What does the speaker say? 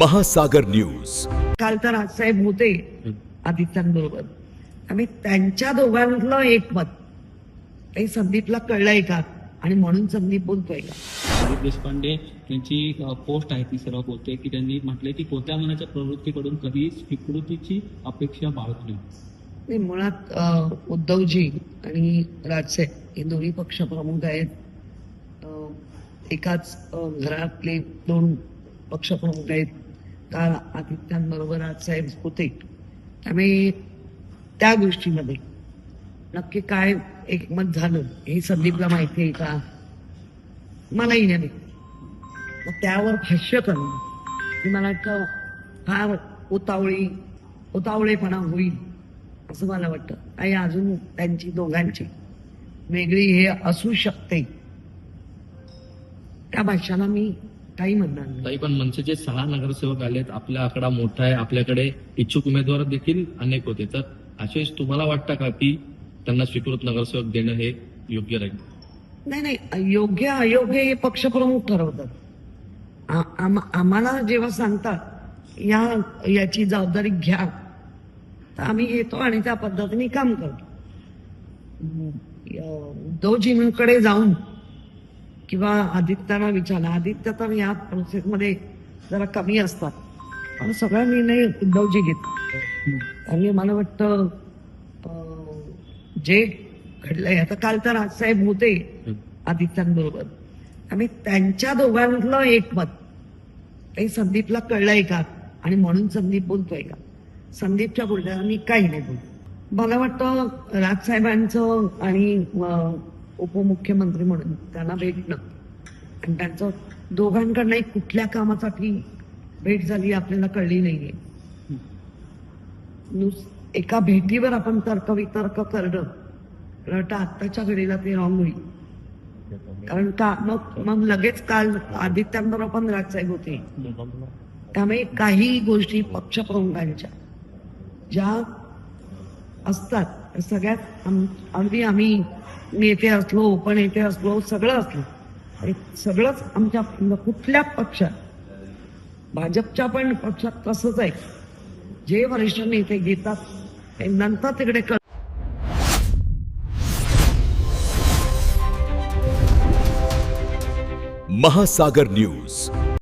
महासागर न्यूज. काल तर आजसाहेब होते आदित्यांबरोबर. आणि त्यांच्या दोघांतलं एक मत काही संदीपला कळलंय का? आणि म्हणून संदीप बोलतोय का? देशपांडे यांची अ, पोस्ट आहे ती सर्व बोलते की त्यांनी म्हटलंय की कोणत्या मनाच्या प्रवृत्तीकडून कधी स्वीकृतीची अपेक्षा बाळगली नाही मुळात उद्धवजी आणि राजसाहेब हे दोन्ही पक्ष प्रमुख आहेत. एकाच घरातले दोन पक्ष प्रमुख आहेत. काल आदित्यांबरोबर साहेब होते. त्यामुळे त्या गोष्टीमध्ये नक्की काय एकमत झालं हे संदीपला माहिती आहे का? मलाही नाही. मग त्यावर भाष्य करणं. मला वाटतं फार उतावळी उतावळेपणा होईल असं मला वाटतं. काही अजून त्यांची दोघांची वेगळी हे असू शकते. त्या भाषाला मी काही म्हणणार नाही. ताई पण मनसेचे सहा नगरसेवक आलेत आपला आकडा मोठा आहे आपल्याकडे इच्छुक उमेदवार देखील अनेक होते. तर आशेष तुम्हाला वाटतं का की त्यांना स्वीकृत नगरसेवक देणं हे योग्य राहील? नाही नाही योग्य अयोग्य हे पक्षप्रमुख ठरवतात. आम- आम्हाला जेव्हा सांगतात या याची जबाबदारी घ्या तर आम्ही येतो आणि त्या पद्धतीने काम करतो. उद्धवजींकडे जाऊन किंवा आदित्याला विचारला. आदित्य तर या प्रोसेसमध्ये जरा कमी असतात. पण सगळा निर्णय उद्धवजी घेत. आणि मला वाटतं जे घडलंय आता काल तर राजसाहेब होते आदित्यांबरोबर. आणि त्यांच्या दोघांतलं एक मत काही संदीपला कळलंय का? आणि म्हणून संदीप बोलतोय का? संदीपच्या बोलण्याने काही नाही बोल मला वाटतं राजसाहेबांचं आणि उपमुख्यमंत्री म्हणून त्यांना भेटणं आणि त्यांचं दोघांकडनं कुठल्या कामासाठी भेट झाली आपल्याला कळली नाहीये. नुस- एका भेटीवर आपण तर्कवितर्क करणं मला आत्ताच्या घडीला ते रॉंग होईल. कारण का? मग मग लगेच काल आदित्यांबरोबर पण राजसाहेब होते. त्यामुळे काही गोष्टी पक्षप्रमुखांच्या ज्या असतात सगळ्यात अगदी आम्ही नेते असलो उपनेते असलो सगळं असलो. सगळंच आमच्या कुठल्या पक्षात भाजपच्या पण पक्षात तसंच आहे. जे वरिष्ठ नेते घेतात ते नंतर तिकडे कर महासागर न्यूज.